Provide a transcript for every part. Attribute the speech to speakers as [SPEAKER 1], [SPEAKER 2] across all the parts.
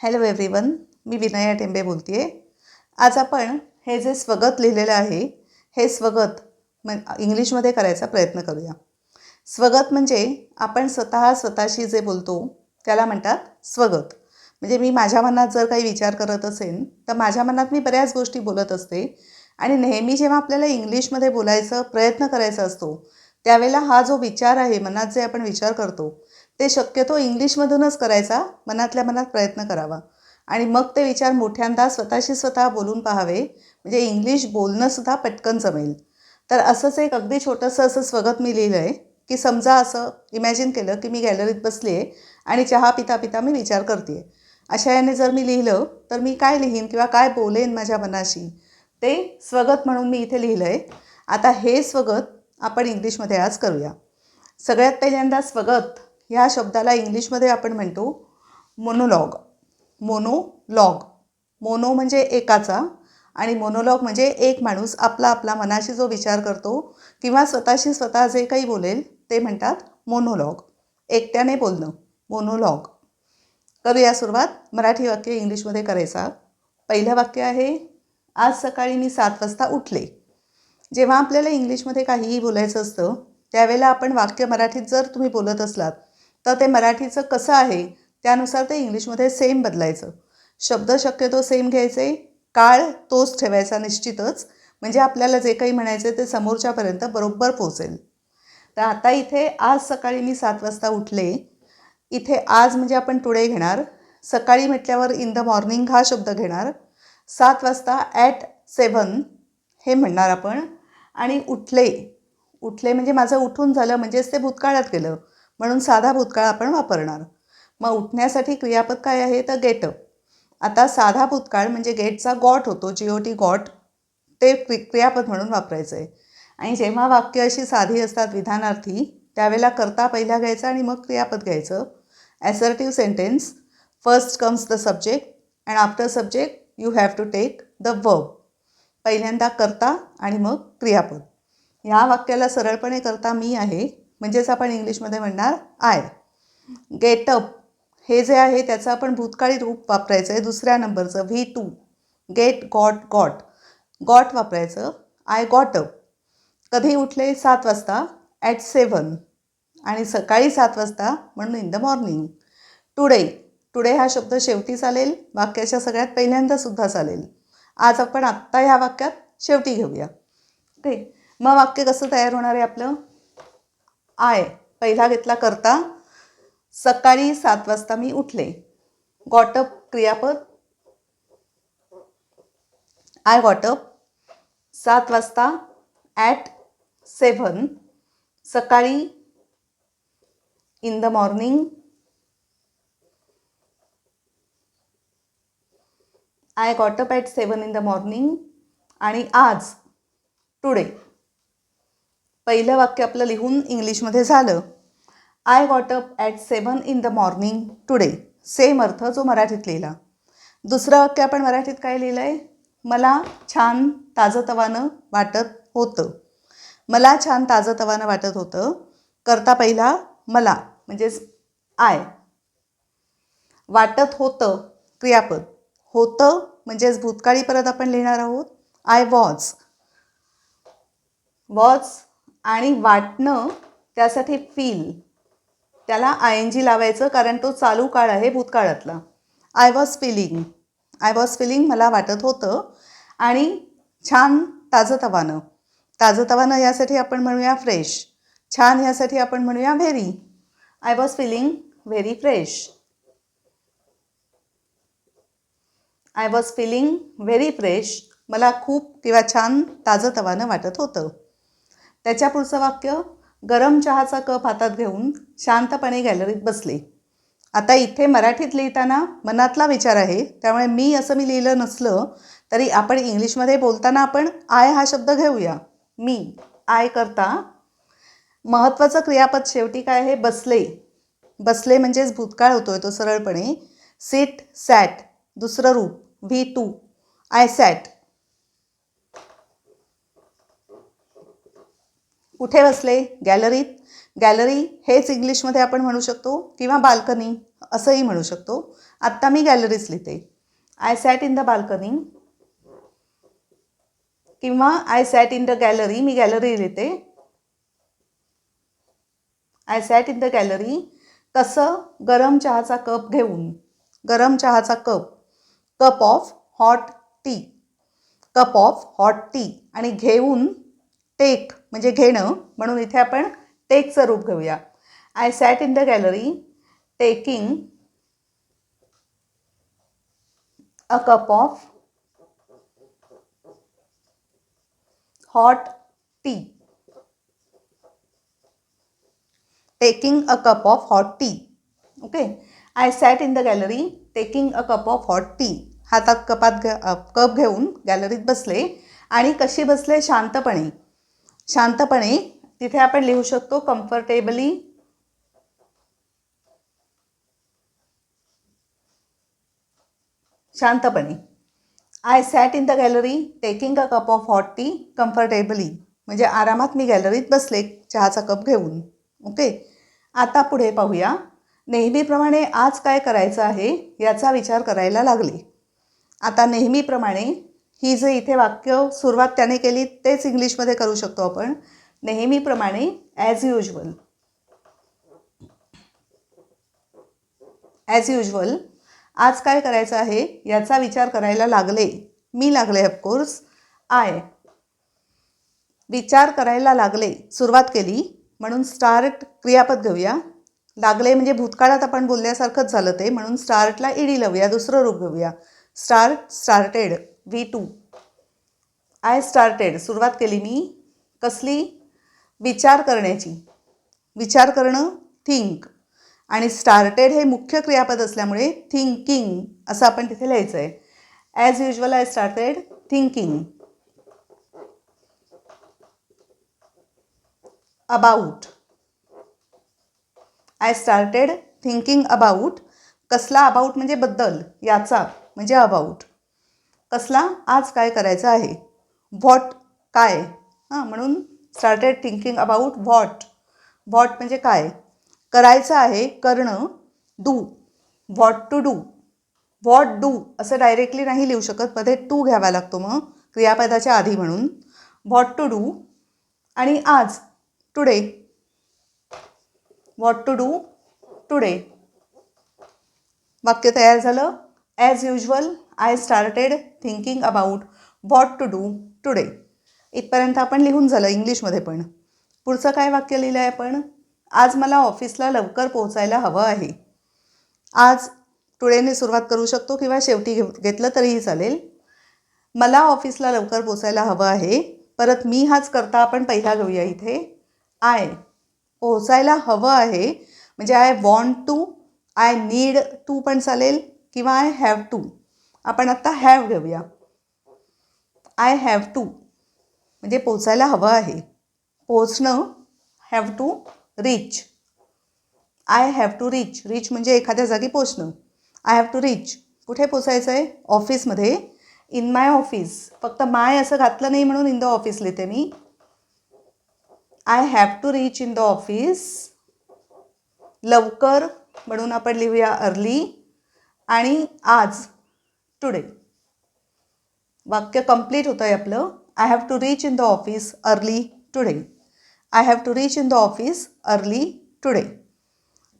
[SPEAKER 1] Hello everyone मी विनया टेंबे बोलते आहे आज आपण हे जे स्वगत लिहिलेलं आहे हे स्वगत म इंग्लिशमध्ये करायचा प्रयत्न करूया. स्वगत म्हणजे आपण स्वतः स्वतःशी जे बोलतो त्याला म्हणतात स्वगत. म्हणजे मी माझ्या मनात जर काही विचार करत असेन तर माझ्या मनात मी बऱ्याच गोष्टी बोलत असते. आणि नेहमी जेव्हा आपल्याला इंग्लिशमध्ये बोलायचं प्रयत्न करायचा असतो त्यावेळेला हा जो विचार आहे मनात जे आपण विचार करतो ते शक्यतो इंग्लिशमधूनच करायचा मनातल्या मनात प्रयत्न करावा. आणि मग ते विचार मोठ्यांदा स्वतःशी स्वतः बोलून पाहावे म्हणजे इंग्लिश बोलणंसुद्धा पटकन जमेल. तर असंच एक अगदी छोटंसं असं स्वगत मी लिहिलं आहे की समजा असं इमॅजिन केलं की मी गॅलरीत बसली आहे आणि चहा पिता पिता मी विचार करते आहे अशा याने जर मी लिहिलं तर मी काय लिहीन किंवा काय बोलेन माझ्या मनाशी ते स्वगत म्हणून मी इथे लिहिलं आहे आता हे स्वगत आपण इंग्लिशमध्ये आज करूया. सगळ्यात पहिल्यांदा स्वगत ह्या शब्दाला इंग्लिशमध्ये आपण म्हणतो मोनोलॉग मोनोलॉग मोनो म्हणजे एकाचा आणि मोनोलॉग म्हणजे एक माणूस आपला आपला मनाशी जो विचार करतो किंवा स्वतःशी स्वतः जे काही बोलेल ते म्हणतात मोनोलॉग एकट्याने बोलणं. मोनोलॉग करूया सुरुवात. मराठी वाक्य इंग्लिशमध्ये करायचा. पहिलं वाक्य आहे आज सकाळी मी सात वाजता उठले. जेव्हा आपल्याला इंग्लिशमध्ये काहीही बोलायचं असतं त्यावेळेला आपण वाक्य मराठीत जर तुम्ही बोलत असलात तर ते मराठीचं कसं आहे त्यानुसार ते इंग्लिशमध्ये सेम बदलायचं. शब्द शक्यतो सेम घ्यायचे काळ तोच ठेवायचा निश्चितच म्हणजे आपल्याला जे काही म्हणायचं ते समोरच्यापर्यंत बरोबर पोचेल तर आता इथे आज सकाळी मी सात वाजता उठले. इथे आज म्हणजे आपण टुडे घेणार. सकाळी म्हटल्यावर इन द मॉर्निंग हा शब्द घेणार. सात वाजता ॲट सेवन हे म्हणणार आपण. आणि उठले. उठले म्हणजे माझं उठून झालं म्हणजेच ते भूतकाळात गेलं. म्हणून साधा भूतकाळ आपण वापरणार. मग उठण्यासाठी क्रियापद काय आहे? तर गेटअप आता साधा भूतकाळ म्हणजे गेटचा गॉट होतो जी ओ टी गॉट. ते क्रि क्रियापद म्हणून वापरायचं आहे आणि जेव्हा वाक्य अशी साधी असतात विधानार्थी त्यावेळेला करता पहिला घ्यायचा आणि मग क्रियापद घ्यायचं. Assertive sentence first comes the subject and after subject you have to take the verb पहिल्यांदा करता आणि मग क्रियापद. ह्या वाक्याला सरळपणे करता मी आहे. म्हणजेच आपण इंग्लिशमध्ये म्हणणार आय. गेटअप हे जे आहे त्याचं आपण भूतकाळी रूप वापरायचं आहे दुसऱ्या नंबरचं V two get got got got वापरायचं. आय गॉट अप कधी उठले? सात वाजता. ॲट सेवन आणि सकाळी सात वाजता म्हणून in the morning today today हा शब्द शेवटी चालेल. वाक्याच्या सगळ्यात पहिल्यांदासुद्धा चालेल. आज आपण आत्ता ह्या वाक्यात शेवटी घेऊया. ओके मग वाक्य कसं तयार होणार आहे आपलं? आय पहिला घेतला करता सकाळी सात वाजता मी उठले. गॉटअप क्रियापद. आय गॉटअप सात वाजता ॲट सेव्हन सकाळी in the morning I got up at seven in the morning आणि आज टुडे पहिलं वाक्य आपलं लिहून इंग्लिशमध्ये झालं. I got up at seven in the morning today same अर्थ जो मराठीत लिहिला. दुसरं वाक्य आपण मराठीत काय लिहिलं आहे मला छान ताजंतवानं वाटत होतं. मला छान ताजंतवानं वाटत होतं. करता पहिला मला म्हणजेच आय वाटत होतं क्रियापद. होतं म्हणजेच भूतकाळी परत आपण लिहिणार आहोत. आय वॉज वॉज आणि वाटणं त्यासाठी फील त्याला आय एन जी लावायचं कारण तो चालू काळ आहे भूतकाळातला. I was feeling I was feeling मला वाटत होतं. आणि छान ताजंतवानं. ताजंतवानं यासाठी आपण म्हणूया फ्रेश छान यासाठी आपण म्हणूया very I was feeling very fresh I was feeling very fresh मला खूप किंवा छान ताजंतवानं वाटत होतं. त्याच्या पुढचं वाक्य गरम चहाचा कप हातात घेऊन शांतपणे गॅलरीत बसले. आता इथे मराठीत लिहिताना मनातला विचार आहे त्यामुळे मी असं मी लिहिलं नसलं तरी आपण इंग्लिशमध्ये बोलताना आपण आय हा शब्द घेऊया. मी आय करता महत्त्वाचं क्रियापद शेवटी काय आहे? बसले. बसले म्हणजेच भूतकाळ होतो आहे तो सरळपणे. सिट सॅट दुसरं रूप. व्ही टू आय सॅट कुठे बसले? गॅलरीत? गॅलरी हेच इंग्लिशमध्ये आपण म्हणू शकतो किंवा बाल्कनी असंही म्हणू शकतो. आत्ता मी गॅलरीज लिहिते. I sat in the balcony किंवा I sat in the gallery me gallery लिहिते. I sat in the gallery कसं गरम चहाचा कप घेऊन गरम चहाचा cup cup of hot tea cup of hot tea आणि घेऊन टेक म्हणजे घेणं म्हणून इथे आपण टेकचं रूप घेऊया. I sat in the gallery taking a cup of hot tea taking a cup of hot tea okay I sat in the gallery taking a cup of hot tea हातात कपात घे कप घेऊन गॅलरीत बसले आणि कशी बसले? शांतपणे. शांतपणे तिथे आपण लिहू शकतो कम्फर्टेबली शांतपणे. I sat in the gallery taking a cup of hot tea comfortably म्हणजे आरामात मी गॅलरीत बसले चहाचा कप घेऊन. ओके आता पुढे पाहूया. नेहमीप्रमाणे आज काय करायचं आहे याचा विचार करायला लागले. आता नेहमीप्रमाणे ही जे इथे वाक्य सुरुवात त्याने केली तेच इंग्लिशमध्ये करू शकतो आपण. नेहमीप्रमाणे ॲज युजल ॲज युजल आज काय करायचं आहे याचा विचार करायला लागले. मी लागले ऑफकोर्स आय विचार करायला लागले. सुरुवात केली. म्हणून स्टार्ट क्रियापद घेऊया. लागले म्हणजे भूतकाळात आपण बोलल्यासारखंच झालं ते. म्हणून स्टार्टला ईडी लावूया दुसरं रूप घेऊया. Start started we to I started सुरुवात केली मी कसली? विचार करण्याची. विचार करणं थिंक आणि स्टार्टेड हे मुख्य क्रियापद असल्यामुळे थिंकिंग असं आपण तिथे लिहायचं आहे as usual I started thinking about I started thinking about कसला अबाउट म्हणजे बद्दल याचा म्हणजे अबाउट कसला? आज काय करायचं आहे? व्हॉट काय? हां म्हणून started thinking about what what म्हणजे काय? करायचं आहे करणं do what to do what do असं डायरेक्टली नाही लिहू शकत. मध्ये टू घ्यावा लागतो मग क्रियापदाच्या आधी म्हणून. व्हॉट टू डू आणि आज today what to do today वाक्य तयार झालं? As usual I started thinking about what to do today इथपर्यंत आपण लिहून झालं इंग्लिशमध्ये पण. पुढचं काय वाक्य लिहिलं आहे आपण? आज मला ऑफिसला लवकर पोहोचायला हवं आहे. आज टुडेने सुरुवात करू शकतो किंवा शेवटी घे घेतलं तरीही चालेल. मला ऑफिसला लवकर पोचायला हवं आहे. परत मी हाच करता आपण पहिला घेऊया इथे. आय पोहोचायला हवं आहे. म्हणजे I want to I need to पण चालेल किंवा आय हॅव टू आपण आत्ता हॅव घेऊया. आय हॅव टू म्हणजे पोचायला हवं आहे. पोचणं have to reach I have to reach reach म्हणजे एखाद्या जागी पोचणं. आय हॅव टू रीच कुठे पोचायचं आहे ऑफिसमध्ये इन माय ऑफिस फक्त माय असं घातलं नाही म्हणून इन द ऑफिस लिहिते मी. I have to reach in the office लवकर म्हणून आपण लिहूया अर्ली आणि आज टुडे वाक्य कंप्लीट होतं आहे आपलं. I have to reach in the office early today I have to reach in the office early today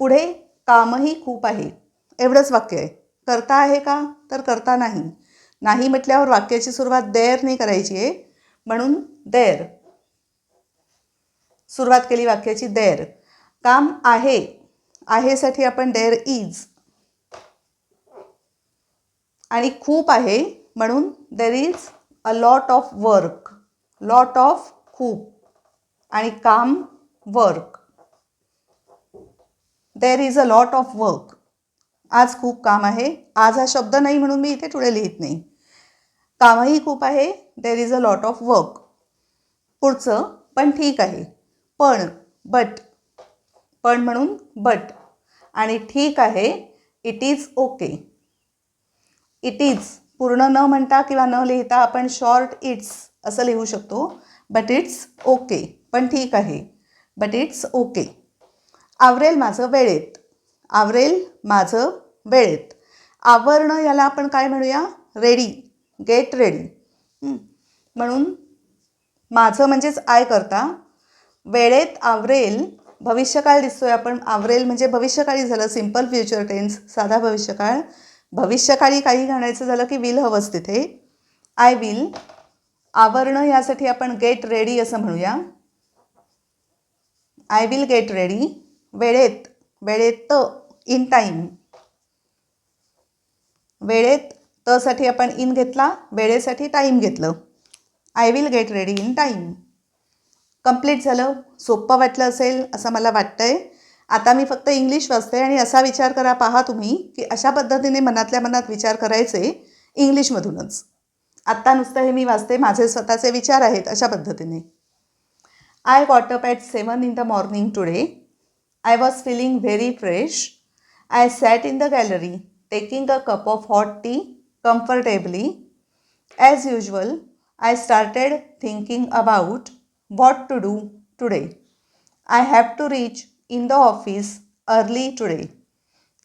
[SPEAKER 1] पुढे कामही खूप आहे. एवढंच वाक्य आहे. करता आहे का? तर करता नाही. नाही म्हटल्यावर वाक्याची सुरुवात देअरने करायची आहे. म्हणून देर सुरुवात केली वाक्याची देर काम आहे. आहेसाठी आपण डेअर इज आणि खूप आहे म्हणून there is a lot of work lot of खूप आणि काम work there is a lot of work आज खूप काम आहे. आज हा शब्द नाही म्हणून मी इथे पुढे लिहित नाही. कामही खूप आहे. There is a lot of work पुढचं पण ठीक आहे. पण बट पण म्हणून बट आणि ठीक आहे it is okay it is पूर्ण न म्हणता किंवा न लिहिता आपण शॉर्ट इट्स असं लिहू शकतो. बट इट्स ओके पण ठीक आहे. बट इट्स ओके आवरेल माझं वेळेत. आवरेल माझं वेळेत. आवरणं याला आपण काय म्हणूया? रेडी गेट रेडी म्हणून माझं म्हणजेच आय करता. वेळेत आवरेल. भविष्यकाळ दिसतोय आपण. आवरेल म्हणजे भविष्यकाळी झालं. सिंपल फ्युचर टेन्स साधा भविष्यकाळ. भविष्यकाळी काही घालायचं झालं की विल हवंच तिथे. आय विल आवरणं यासाठी आपण गेट रेडी असं म्हणूया. आय विल गेट रेडी वेळेत वेळेत इन टाईम वेळेत तसाठी आपण इन घेतला वेळेसाठी टाईम घेतलं. I will get ready in time complete झालं सोपं वाटलं असेल असं मला वाटतं आहे आता मी फक्त इंग्लिश वाचते आणि असा विचार करा पहा तुम्ही की अशा पद्धतीने मनातल्या मनात विचार करायचे इंग्लिशमधूनच. आत्ता नुसतं हे मी वाचते माझे स्वतःचे विचार आहेत अशा पद्धतीने. I woke up at seven in the morning today I was feeling very fresh I sat in the gallery taking a cup of hot tea comfortably as usual I started thinking about what to do today I have to reach in the office early today.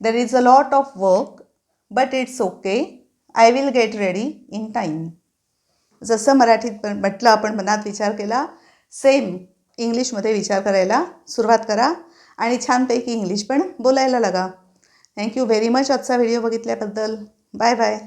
[SPEAKER 1] There is a lot of work, but it's okay. I will get ready in time जसं मराठीत पण म्हटलं आपण मनात विचार केला same इंग्लिशमध्ये विचार करायला सुरुवात करा आणि छानपैकी इंग्लिश पण बोलायला लागा थँक्यू व्हेरी मच आजचा व्हिडिओ बघितल्याबद्दल बाय बाय